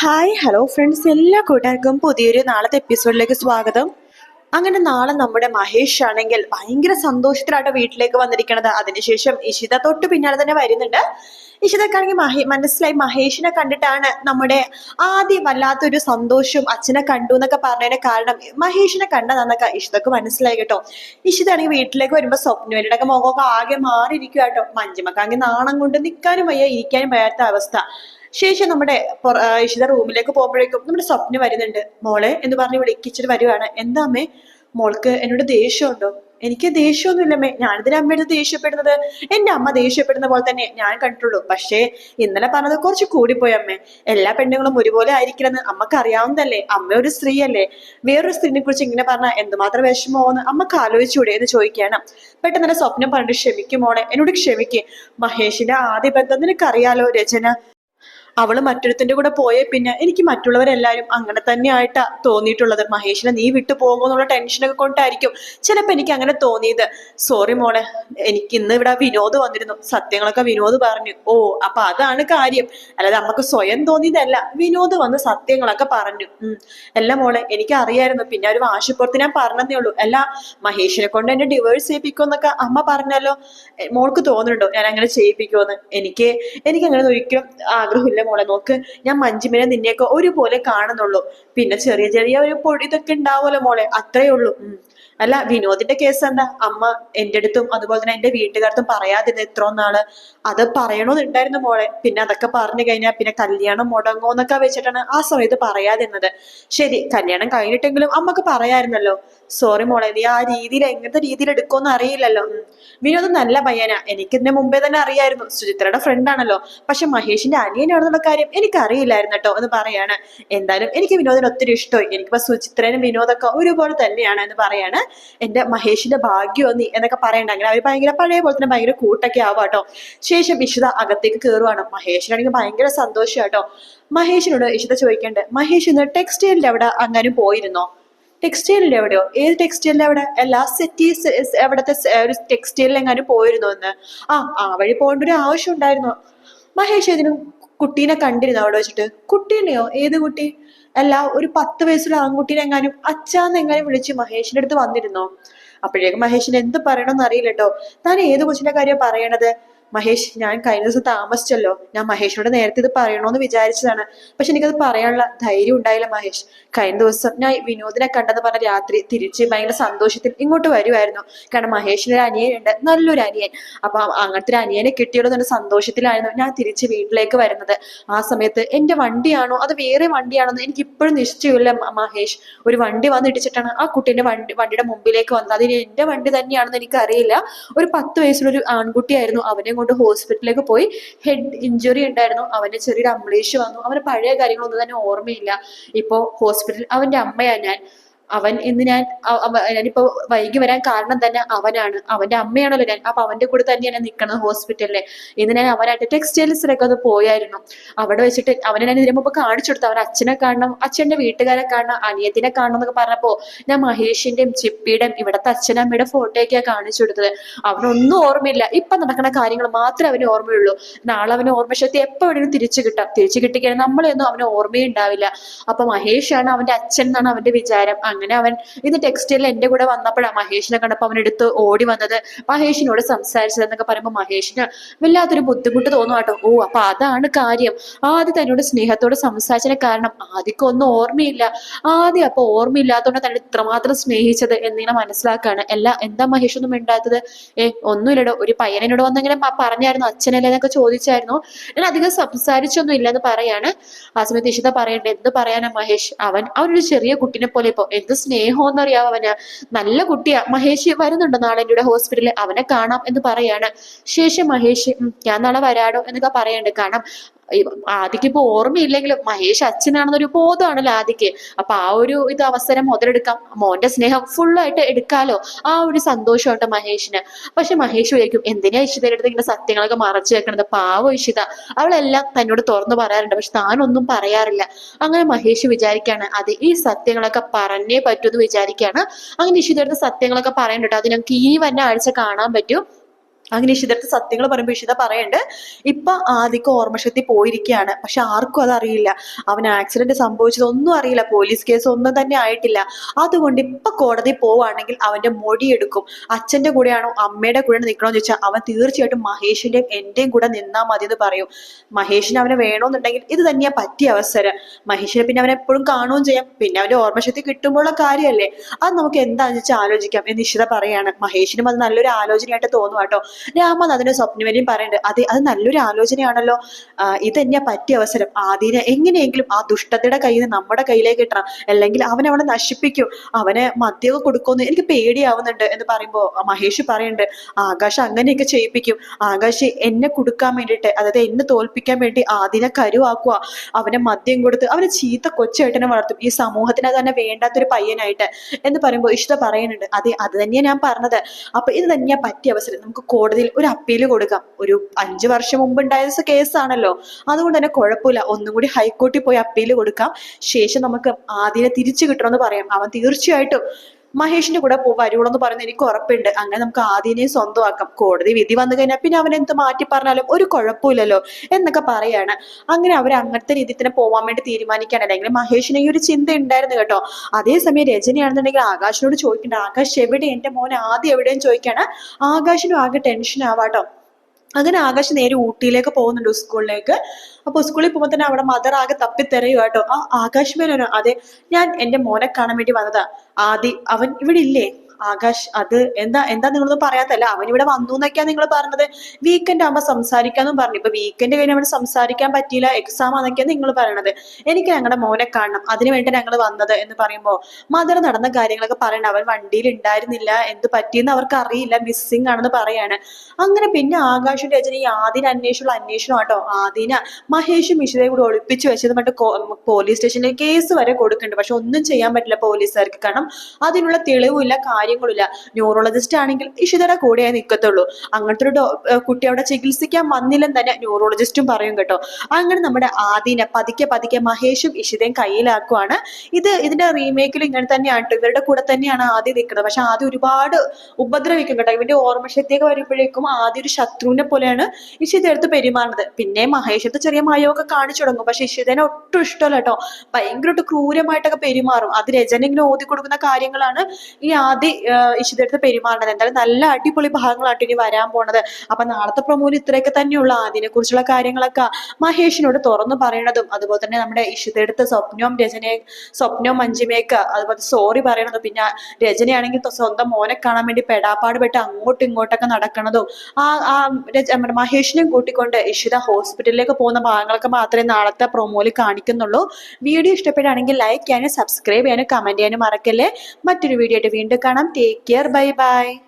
Hi hello friends എല്ലാ കൂട്ടുകാർക്കും പുതിയൊരു നാളത്തെ എപ്പിസോഡിലേക്ക് സ്വാഗതം. അങ്ങനെ നാളെ നമ്മുടെ മഹേഷ് ആണെങ്കിൽ ഭയങ്കര സന്തോഷത്തിലായിട്ട് വീട്ടിലേക്ക് വന്നിരിക്കണത്. അതിനുശേഷം ഇഷിത തൊട്ട് പിന്നാലെ തന്നെ വരുന്നുണ്ട്. ഇഷിതക്കാണെങ്കിൽ മഹേ മനസ്സിലായി മഹേഷിനെ കണ്ടിട്ടാണ് നമ്മുടെ ആദ്യം വല്ലാത്തൊരു സന്തോഷവും അച്ഛനെ കണ്ടു എന്നൊക്കെ പറഞ്ഞതിന് കാരണം മഹേഷിനെ കണ്ടതാന്നൊക്കെ ഇഷിതക്ക് മനസ്സിലായി കേട്ടോ. ഇഷിതാണെങ്കിൽ വീട്ടിലേക്ക് വരുമ്പോൾ സ്വപ്നവരുടെ മുഖമൊക്കെ ആകെ മാറിയിരിക്കുക കേട്ടോ. മഞ്ജുമക്കാണെങ്കിൽ നാണം കൊണ്ട് നിൽക്കാനും വയ്യ ഇരിക്കാനും വയ്യാത്ത അവസ്ഥ. ശേഷം നമ്മുടെ ഇഷിത റൂമിലേക്ക് പോകുമ്പോഴേക്കും നമ്മുടെ സ്വപ്നം വരുന്നുണ്ട്. മോളെ എന്ന് പറഞ്ഞ് വിളിക്കിച്ചിട്ട് വരുവാണ്. എന്താ അമ്മേ മോൾക്ക് എന്നോട് ദേഷ്യമുണ്ടോ എനിക്ക് ദേഷ്യമൊന്നുമില്ലമ്മേ ഞാനിതിന് അമ്മയുടെ ദേഷ്യപ്പെടുന്നത് എന്റെ അമ്മ ദേഷ്യപ്പെടുന്ന പോലെ തന്നെ ഞാൻ കണ്ടിട്ടുള്ളൂ. പക്ഷേ ഇന്നലെ പറഞ്ഞത് കുറച്ച് കൂടിപ്പോയി അമ്മേ. എല്ലാ പെണ്ണുങ്ങളും ഒരുപോലെ ആയിരിക്കില്ലെന്ന് അമ്മയ്ക്ക് അറിയാവുന്നതല്ലേ അമ്മ ഒരു സ്ത്രീയല്ലേ? വേറൊരു സ്ത്രീനെ കുറിച്ച് ഇങ്ങനെ പറഞ്ഞാൽ എന്തുമാത്രം വിഷമമോന്ന് അമ്മയ്ക്ക് ആലോചിച്ചൂടെ എന്ന് ചോദിക്കുകയാണ്. പെട്ടെന്ന് തന്നെ സ്വപ്നം പറഞ്ഞിട്ട് ക്ഷമിക്കും മോളെ എന്നോട് ക്ഷമിക്ക്. മഹേഷിന്റെ ആദ്യ ബന്ധം നിനക്കറിയാലോ രചന? അവൾ മറ്റൊരുത്തിന്റെ കൂടെ പോയേ പിന്നെ എനിക്ക് മറ്റുള്ളവരെല്ലാരും അങ്ങനെ തന്നെയായിട്ടാ തോന്നിയിട്ടുള്ളത്. മഹേഷിനെ നീ വിട്ടു പോകുമെന്നുള്ള ടെൻഷനൊക്കെ കൊണ്ടായിരിക്കും ചിലപ്പോ എനിക്ക് അങ്ങനെ തോന്നിയത്. സോറി മോളെ എനിക്ക് ഇന്ന് ഇവിടെ വിനോദ് വന്നിരുന്നു. സത്യങ്ങളൊക്കെ വിനോദ് പറഞ്ഞു. ഓ അപ്പൊ അതാണ് കാര്യം. അല്ലാതെ നമുക്ക് സ്വയം തോന്നിയതല്ല. വിനോദ് വന്ന് സത്യങ്ങളൊക്കെ പറഞ്ഞു. അല്ല മോളെ എനിക്ക് അറിയായിരുന്നു പിന്നെ ഒരു വാശിപ്പുറത്ത് ഞാൻ പറഞ്ഞതേ ഉള്ളൂ. അല്ല മഹേഷിനെ കൊണ്ട് എന്നെ ഡിവേഴ്സ് ചെയ്യിപ്പിക്കുമെന്നൊക്കെ അമ്മ പറഞ്ഞല്ലോ. മോൾക്ക് തോന്നുന്നുണ്ടോ? ഞാൻ അങ്ങനെ ചെയ്യിപ്പിക്കുമെന്ന് എനിക്ക് എനിക്ക് അങ്ങനെ ഒരിക്കലും ആഗ്രഹമില്ല മോളെ നോക്ക് ഞാൻ മഞ്ജുമിനെ നിന്നെയൊക്കെ ഒരുപോലെ കാണുന്നുള്ളൂ പിന്നെ ചെറിയ ചെറിയ ഒരു പൊടി ഇതൊക്കെ ഉണ്ടാവുമല്ലോ മോളെ അത്രയേ ഉള്ളൂ. അല്ല വിനോദിന്റെ കേസ് എന്താ? അമ്മ എന്റെ അടുത്തും അതുപോലെ തന്നെ എന്റെ വീട്ടുകാർത്തും പറയാതിരുന്നു എത്ര നാൾ. അത് പറയണമെന്നുണ്ടായിരുന്നു മോളെ. പിന്നെ അതൊക്കെ പറഞ്ഞു കഴിഞ്ഞാൽ പിന്നെ കല്യാണം മുടങ്ങോ എന്നൊക്കെ വെച്ചിട്ടാണ് ആ സമയത്ത് പറയാതിരുന്നത്. ശരി കല്യാണം കഴിഞ്ഞിട്ടെങ്കിലും അമ്മയ്ക്ക് പറയായിരുന്നല്ലോ. സോറി മോളെ നീ ആ രീതിയിൽ എങ്ങനത്തെ രീതിയിൽ എടുക്കുമെന്ന് അറിയില്ലല്ലോ. വിനോദ് നല്ല പയ്യനാ. എനിക്ക് ഇതിന് മുമ്പേ തന്നെ അറിയായിരുന്നു. സുചിത്രയുടെ ഫ്രണ്ട് ആണല്ലോ. പക്ഷെ മഹേഷിന്റെ അനിയനാണെന്നുള്ള കാര്യം എനിക്ക് അറിയില്ലായിരുന്നു കേട്ടോ എന്ന് പറയാണ്. എന്തായാലും എനിക്ക് വിനോദിന് ഒത്തിരി ഇഷ്ടമായി. എനിക്കിപ്പോ സുചിത്രനും വിനോദൊക്കെ ഒരുപോലെ തന്നെയാണ് എന്ന് പറയാണ് എന്റെ മഹേഷിന്റെ ഭാഗ്യമോ നീ എന്നൊക്കെ പറയണ്ട. അങ്ങനെ അവർ ഭയങ്കര പഴയ പോലെ തന്നെ ഭയങ്കര കൂട്ടൊക്കെ ആവാം കേട്ടോ. ശേഷം ഇഷിത അകത്തേക്ക് കയറുവാണ് മഹേഷിനാണെങ്കിൽ ഭയങ്കര സന്തോഷം കേട്ടോ. മഹേഷിനോട് ഇഷിത ചോദിക്കണ്ടേ മഹേഷ് ഇന്ന് ടെക്സ്റ്റൈലിന്റെ അവിടെ അങ്ങനെ പോയിരുന്നോ? ടെക്സ്റ്റൈലിന്റെ എവിടെയോ? ഏത് ടെക്സ്റ്റൈലിന്റെ അവിടെ? എല്ലാ സെറ്റീസ് എവിടത്തെ സ- ഒരു ടെക്സ്റ്റൈലിൽ എങ്ങാനും പോയിരുന്നു എന്ന് ആ ആ വഴി പോകേണ്ട ഒരു ആവശ്യം ഉണ്ടായിരുന്നു. മഹേഷ് ഇതിനും കുട്ടീനെ കണ്ടിരുന്നു അവിടെ വെച്ചിട്ട്? കുട്ടീനെയോ? ഏത് കുട്ടി? അല്ല ഒരു പത്ത് വയസ്സുള്ള ആൺകുട്ടിനെ എങ്ങാനും അച്ഛാന്ന് എങ്ങാനും വിളിച്ച് മഹേഷിന്റെ അടുത്ത് വന്നിരുന്നോ? അപ്പോഴേക്കും മഹേഷിന് എന്ത് പറയണമെന്ന് അറിയില്ല കേട്ടോ താൻ ഏത് കൊച്ചിന്റെ കാര്യം പറയണത്? മഹേഷ് ഞാൻ കഴിഞ്ഞ ദിവസം താമസിച്ചല്ലോ. ഞാൻ മഹേഷിനോട് നേരത്തെ ഇത് പറയണോന്ന് വിചാരിച്ചതാണ്. പക്ഷെ എനിക്കത് പറയാനുള്ള ധൈര്യം ഉണ്ടായില്ല മഹേഷ്. കഴിഞ്ഞ ദിവസം ഞാൻ വിനോദിനെ കണ്ടെന്ന് പറഞ്ഞ രാത്രി തിരിച്ച് ഭയങ്കര സന്തോഷത്തിൽ ഇങ്ങോട്ട് വരുമായിരുന്നു കാരണം മഹേഷിന് ഒരു അനിയനുണ്ട് നല്ലൊരു അനിയൻ. അപ്പൊ അങ്ങനത്തെ ഒരു അനിയനെ കിട്ടിയല്ലോ സന്തോഷത്തിലായിരുന്നു ഞാൻ തിരിച്ച് വീട്ടിലേക്ക് വരുന്നത്. ആ സമയത്ത് എന്റെ വണ്ടിയാണോ? അത് വേറെ വണ്ടിയാണോ? എനിക്ക് ഇപ്പോഴും നിശ്ചയമില്ല മഹേഷ്. ഒരു വണ്ടി വന്നിടിച്ചിട്ടാണ് ആ കുട്ടീന്റെ വണ്ടി വണ്ടിയുടെ മുമ്പിലേക്ക് വന്നത്. അതിന് എന്റെ വണ്ടി തന്നെയാണെന്ന് എനിക്കറിയില്ല. ഒരു പത്ത് വയസ്സുള്ള ഒരു ആൺകുട്ടിയായിരുന്നു. അവനെ കൊണ്ട് ഹോസ്പിറ്റലിലേക്ക് പോയി. ഹെഡ് ഇഞ്ചുറി ഉണ്ടായിരുന്നു. അവന് ചെറിയൊരു അമ്ലേഷ് വന്നു. അവന് പഴയ കാര്യങ്ങളൊന്നും തന്നെ ഓർമ്മയില്ല. ഇപ്പോ ഹോസ്പിറ്റലിൽ അവന്റെ അമ്മയാ ഞാൻ. അവൻ ഇന്ന് ഞാൻ ഞാനിപ്പോ വൈകി വരാൻ കാരണം തന്നെ അവനാണ്. അവന്റെ അമ്മയാണല്ലോ ഞാൻ. അപ്പൊ അവന്റെ കൂടെ തന്നെയാണ് നിൽക്കുന്നത് ഹോസ്പിറ്റലിലെ. ഇന്ന് ഞാൻ അവനായിട്ട് ടെക്സ്റ്റൈൽസിലൊക്കെ ഒന്ന് പോയായിരുന്നു. അവിടെ വെച്ചിട്ട് അവനെ ഞാൻ ഇതിനു മുമ്പ് കാണിച്ചു കൊടുത്തു. അവൻ അച്ഛനെ കാണണം അച്ഛന്റെ വീട്ടുകാരെ കാണണം അനിയത്തിനെ കാണണം എന്നൊക്കെ പറഞ്ഞപ്പോ ഞാൻ മഹേഷിന്റെയും ചിപ്പിയുടെയും ഇവിടത്തെ അച്ഛനമ്മയുടെ ഫോട്ടോയൊക്കെയാ കാണിച്ചു കൊടുത്തത്. അവനൊന്നും ഓർമ്മയില്ല. ഇപ്പൊ നടക്കുന്ന കാര്യങ്ങൾ മാത്രമേ അവന് ഓർമ്മയുള്ളൂ. നാളെ അവന് ഓർമ്മശക്തി എപ്പോ വേണമെങ്കിലും തിരിച്ചു കിട്ടാം. തിരിച്ചു കിട്ടിക്കഴിഞ്ഞാൽ നമ്മളെയൊന്നും അവന് ഓർമ്മയുണ്ടാവില്ല. അപ്പൊ മഹേഷാണ് അവന്റെ അച്ഛൻ എന്നാണ് അവന്റെ വിചാരം. അങ്ങനെ അവൻ ഇന്ന് ടെക്സ്റ്റൈലിൽ എന്റെ കൂടെ വന്നപ്പോഴാണ് മഹേഷിനെ കണ്ടപ്പോൾ അവനെടുത്ത് ഓടി വന്നത്. മഹേഷിനോട് സംസാരിച്ചത് എന്നൊക്കെ പറയുമ്പോൾ മഹേഷിന് വല്ലാത്തൊരു ബുദ്ധിമുട്ട് തോന്നും കേട്ടോ. ഓ അപ്പൊ അതാണ് കാര്യം. ആദ്യം തന്നോട് സ്നേഹത്തോട് സംസാരിച്ചതിന് കാരണം ആദ്യക്ക് ഒന്നും ഓർമ്മയില്ല. ആദ്യം അപ്പൊ ഓർമ്മയില്ലാത്തതുകൊണ്ട് തന്നെ ഇത്രമാത്രം സ്നേഹിച്ചത് എന്നിങ്ങനെ മനസ്സിലാക്കാണ്. അല്ല എന്താ മഹേഷ് ഒന്നും ഉണ്ടാത്തത് ഏ ഒന്നുമില്ലടോ. ഒരു പയ്യനോട് വന്നെങ്കിലും പറഞ്ഞായിരുന്നു അച്ഛനല്ലേ എന്നൊക്കെ ചോദിച്ചായിരുന്നു. ഞാൻ അധികം സംസാരിച്ചൊന്നും ഇല്ലെന്ന് പറയാണ്. ആ സമയത്ത് ഇഷിത പറയണ്ടേ എന്ത് പറയാനാ മഹേഷ്? അവൻ അവനൊരു ചെറിയ കുട്ടിനെ പോലെ ഇപ്പൊ. എന്ത് സ്നേഹമെന്ന് അറിയാവോ അവന്. നല്ല കുട്ടിയാ. മഹേഷ് വരുന്നുണ്ട് നാളെ എന്റെ ഹോസ്പിറ്റലിൽ. അവനെ കാണാം എന്ന് പറയാണ്. ശേഷം മഹേഷ് ഞാൻ നാളെ വരാടോ എന്നൊക്കെ പറയണ്ട്. കാരണം ആദിക്ക് ഇപ്പൊ ഓർമ്മയില്ലെങ്കിലും മഹേഷ് അച്ഛനാണെന്നൊരു ബോധമാണല്ലോ ആദിക്ക്. അപ്പൊ ആ ഒരു ഇത് അവസരം മുതലെടുക്കാം. മോന്റെ സ്നേഹം ഫുള്ളായിട്ട് എടുക്കാലോ? ആ ഒരു സന്തോഷമുണ്ട് മഹേഷിന്. പക്ഷെ മഹേഷ് വിചാരിക്കും എന്തിനാ ഇഷിതയുടെ അടുത്ത് ഇങ്ങനെ സത്യങ്ങളൊക്കെ മറച്ചു വെക്കണത്? പാവം ഇഷിത അവളെല്ലാം തന്നോട് തുറന്നു പറയാറുണ്ട്. പക്ഷെ താനൊന്നും പറയാറില്ല. അങ്ങനെ മഹേഷ് വിചാരിക്കാണ് അത് ഈ സത്യങ്ങളൊക്കെ പറഞ്ഞേ പറ്റൂ എന്ന് അങ്ങനെ ഇഷിതയുടെ സത്യങ്ങളൊക്കെ പറയണ്ടോ അത് ഞങ്ങൾക്ക് ഈ വന്ന ആഴ്ച കാണാൻ പറ്റും. അങ്ങനെ ഇഷിതടുത്ത് സത്യങ്ങൾ പറയുമ്പോൾ ഇഷിത പറയണ്ട് ഇപ്പൊ ആദ്യക്ക് ഓർമ്മശക്തി പോയിരിക്കുകയാണ് പക്ഷെ ആർക്കും അതറിയില്ല അവൻ ആക്സിഡന്റ് സംഭവിച്ചതൊന്നും അറിയില്ല. പോലീസ് കേസ് ഒന്നും തന്നെ ആയിട്ടില്ല. അതുകൊണ്ട് ഇപ്പൊ കോടതി പോവാണെങ്കിൽ അവന്റെ മൊഴിയെടുക്കും. അച്ഛന്റെ കൂടെയാണോ അമ്മയുടെ കൂടെ നിൽക്കണമെന്ന് ചോദിച്ചാൽ അവൻ തീർച്ചയായിട്ടും മഹേഷിന്റെയും എന്റെയും കൂടെ നിന്നാ മതി എന്ന് പറയും. മഹേഷിന് അവനെ വേണമെന്നുണ്ടെങ്കിൽ ഇത് തന്നെയാ പറ്റിയ അവസരം. മഹേഷിനെ പിന്നെ അവനെ എപ്പോഴും കാണുകയും ചെയ്യാം. പിന്നെ അവന്റെ ഓർമ്മശക്തി കിട്ടുമ്പോഴുള്ള കാര്യമല്ലേ? അത് നമുക്ക് എന്താണെന്ന് വെച്ചാൽ ആലോചിക്കാം എന്ന് ഇഷിത പറയാണ്. മഹേഷിനും അത് നല്ലൊരു ആലോചനയായിട്ട് തോന്നും കേട്ടോ രാമനാഥന്റെ സ്വപ്നവേലിയും പറയുന്നുണ്ട്. അതെ അത് നല്ലൊരു ആലോചനയാണല്ലോ. ഇത് പറ്റിയ അവസരം. ആദ്യനെ എങ്ങനെയെങ്കിലും ആ ദുഷ്ടതയുടെ കയ്യിൽ നിന്ന് നമ്മുടെ കയ്യിലേക്ക് ഇട്ടണം. അല്ലെങ്കിൽ അവൻ അവനെ നശിപ്പിക്കും. അവനെ മദ്യമൊക്കെ കൊടുക്കുമെന്ന് എനിക്ക് പേടിയാവുന്നുണ്ട് എന്ന് പറയുമ്പോ മഹേഷ് പറയുന്നുണ്ട്. ആകാശ് അങ്ങനെയൊക്കെ ചെയ്യിപ്പിക്കും. ആകാശ് എന്നെ കൊടുക്കാൻ വേണ്ടിയിട്ട് അതായത് എന്നെ തോൽപ്പിക്കാൻ വേണ്ടി ആദിനെ കരുവാക്കുക. അവനെ മദ്യം കൊടുത്ത് അവനെ ചീത്ത കൊച്ചേട്ടനെ വളർത്തും. ഈ സമൂഹത്തിന് തന്നെ വേണ്ടാത്തൊരു പയ്യനായിട്ട് എന്ന് പറയുമ്പോൾ ഇഷ്ട പറയുന്നുണ്ട്. അതെ അത് തന്നെയാണ് ഞാൻ പറഞ്ഞത്. അപ്പൊ ഇത് തന്നെയാ പറ്റിയ അവസരം. നമുക്ക് കോടതിയിൽ ഒരു അപ്പീൽ കൊടുക്കാം. ഒരു അഞ്ചു വർഷം മുമ്പ് ഉണ്ടായ കേസാണല്ലോ. അതുകൊണ്ട് തന്നെ കുഴപ്പമില്ല. ഒന്നും കൂടി ഹൈക്കോടതി പോയി അപ്പീൽ കൊടുക്കാം. ശേഷം നമുക്ക് ആദ്യം തിരിച്ചു കിട്ടണമെന്ന് പറയാം. അവൻ തീർച്ചയായിട്ടും മഹേഷിന്റെ കൂടെ വരുവുള്ളൂ പറയുന്നത് എനിക്ക് ഉറപ്പുണ്ട്. അങ്ങനെ നമുക്ക് ആദ്യനെ സ്വന്തമാക്കാം. കോടതി വിധി വന്നു കഴിഞ്ഞാൽ പിന്നെ അവൻ എന്ത് മാറ്റി പറഞ്ഞാലും ഒരു കുഴപ്പമില്ലല്ലോ എന്നൊക്കെ പറയാണ്. അങ്ങനെ അവർ അങ്ങനത്തെ രീതിയിൽ തന്നെ പോവാൻ വേണ്ടി തീരുമാനിക്കാണ് അല്ലെങ്കിൽ മഹേഷിന് ഈ ഒരു ചിന്ത ഉണ്ടായിരുന്നു കേട്ടോ. അതേസമയം രജനിയാണെന്നുണ്ടെങ്കിൽ ആകാശിനോട് ചോദിക്കണ്ട ആകാശ് എവിടെ എന്റെ മോൻ ആദ്യം എവിടെയും ചോദിക്കാണ് ആകാശിനും ആകെ ടെൻഷൻ ആവാട്ടോ. അങ്ങനെ ആകാശ് നേരെ ഊട്ടിയിലേക്ക് പോകുന്നുണ്ട് സ്കൂളിലേക്ക് അപ്പൊ സ്കൂളിൽ പോകുമ്പോൾ തന്നെ അവിടെ മദർ ആകെ തപ്പിത്തെറയുക കേട്ടോ. ആ ആകാശ് മേനോനോ അതെ ഞാൻ എന്റെ മോനെ കാണാൻ വേണ്ടി വന്നതാ. ആദി അവൻ ഇവിടെ ഇല്ലേ? ആകാശ് അത് എന്താ എന്താ നിങ്ങളൊന്നും പറയാത്തല്ല അവൻ ഇവിടെ വന്നു എന്നൊക്കെയാ നിങ്ങൾ പറഞ്ഞത്. വീക്കെൻഡ് ആകുമ്പോൾ സംസാരിക്കാന്നും പറഞ്ഞു. ഇപ്പൊ വീക്കെൻഡ് കഴിഞ്ഞ് അവിടെ സംസാരിക്കാൻ പറ്റിയില്ല എക്സാം ആണെന്നൊക്കെയാ നിങ്ങൾ പറയണത്. എനിക്ക് ഞങ്ങളുടെ മോനെ കാണണം. അതിനു വേണ്ടി ഞങ്ങൾ വന്നത് എന്ന് പറയുമ്പോ മദർ നടന്ന കാര്യങ്ങളൊക്കെ പറയണം അവൻ വണ്ടിയിൽ ഉണ്ടായിരുന്നില്ല എന്ത് പറ്റിയെന്ന് അവർക്ക് അറിയില്ല. മിസ്സിംഗ് ആണെന്ന് പറയാണ്. അങ്ങനെ പിന്നെ ആകാശിന്റെ അച്ഛൻ ഈ ആദ്യം അന്വേഷിച്ചുള്ള അന്വേഷണം കേട്ടോ ആദ്യന മഹേഷും ഇഷിതയും കൂടെ ഒളിപ്പിച്ചു വെച്ചത് മറ്റേ പോലീസ് സ്റ്റേഷനിൽ കേസ് വരെ കൊടുക്കുന്നുണ്ട് പക്ഷെ ഒന്നും ചെയ്യാൻ പറ്റില്ല പോലീസുകാർക്ക് കാരണം അതിനുള്ള തെളിവില്ല കാര്യങ്ങളില്ല. ന്യൂറോളജിസ്റ്റ് ആണെങ്കിൽ ഇഷിതയുടെ കൂടെയേ നിൽക്കത്തുള്ളൂ അങ്ങനത്തെ ഒരു കുട്ടി അവിടെ ചികിത്സിക്കാൻ വന്നില്ലെന്ന് തന്നെ ന്യൂറോളജിസ്റ്റും പറയും കേട്ടോ. അങ്ങനെ നമ്മുടെ ആദിനെ പതുക്കെ പതുക്കെ മഹേഷും ഇഷിതയും കയ്യിലാക്കുവാണ്. ഇത് ഇതിന്റെ റീമേക്കിൽ ഇങ്ങനെ തന്നെയാണ്. ഇവരുടെ കൂടെ തന്നെയാണ് ആദ്യം നിൽക്കുന്നത്. പക്ഷെ ആദ്യം ഒരുപാട് ഉപദ്രവിക്കും കേട്ടോ. ഇവന്റെ ഓർമ്മശക്തിയൊക്കെ വരുമ്പോഴേക്കും ആദ്യം ഒരു ശത്രുവിനെ പോലെയാണ് ഇഷിത എടുത്ത് പെരുമാറുന്നത്. പിന്നെ മഹേഷത്ത് ചെറിയ മയമൊക്കെ കാണിച്ചു തുടങ്ങും. പക്ഷെ ഇഷിതനെ ഒട്ടും ഇഷ്ടമല്ല കേട്ടോ. ഭയങ്കരമായിട്ട് ക്രൂരമായിട്ടൊക്കെ പെരുമാറും. അത് രചന ഇങ്ങനെ ഓതി കൊടുക്കുന്ന കാര്യങ്ങളാണ് ഈ ആദ്യ ഇഷിത പെരുമാറണത് എന്തായാലും നല്ല അടിപൊളി ഭാഗങ്ങളായിട്ട് ഇനി വരാൻ പോണത്. അപ്പൊ നാളത്തെ പ്രൊമോയിൽ ഇത്രയൊക്കെ തന്നെയുള്ള. അതിനെ കുറിച്ചുള്ള കാര്യങ്ങളൊക്കെ മഹേഷിനോട് തുറന്നു പറയണതും അതുപോലെ തന്നെ നമ്മുടെ ഇഷിതെടുത്ത് സ്വപ്നവും രചനയെ സ്വപ്നവും മഞ്ജിമയൊക്കെ അതുപോലെ സോറി പറയണതും പിന്നെ രചനയാണെങ്കിൽ സ്വന്തം മോനെ കാണാൻ വേണ്ടി പെടാപ്പാട് പെട്ട് അങ്ങോട്ടും ഇങ്ങോട്ടൊക്കെ നടക്കണതും ആ ആ മഹേഷിനെയും കൂട്ടിക്കൊണ്ട് ഇഷിത ഹോസ്പിറ്റലിലേക്ക് പോകുന്ന ഭാഗങ്ങളൊക്കെ മാത്രമേ നാളത്തെ പ്രൊമോയിൽ കാണിക്കുന്നുള്ളൂ. വീഡിയോ ഇഷ്ടപ്പെടുകയാണെങ്കിൽ ലൈക്ക് ചെയ്യാനും സബ്സ്ക്രൈബ് ചെയ്യാനും കമന്റ് ചെയ്യാനും മറക്കല്ലേ. മറ്റൊരു വീഡിയോ ആയിട്ട് വീണ്ടും കാണാം. Take care. Bye bye.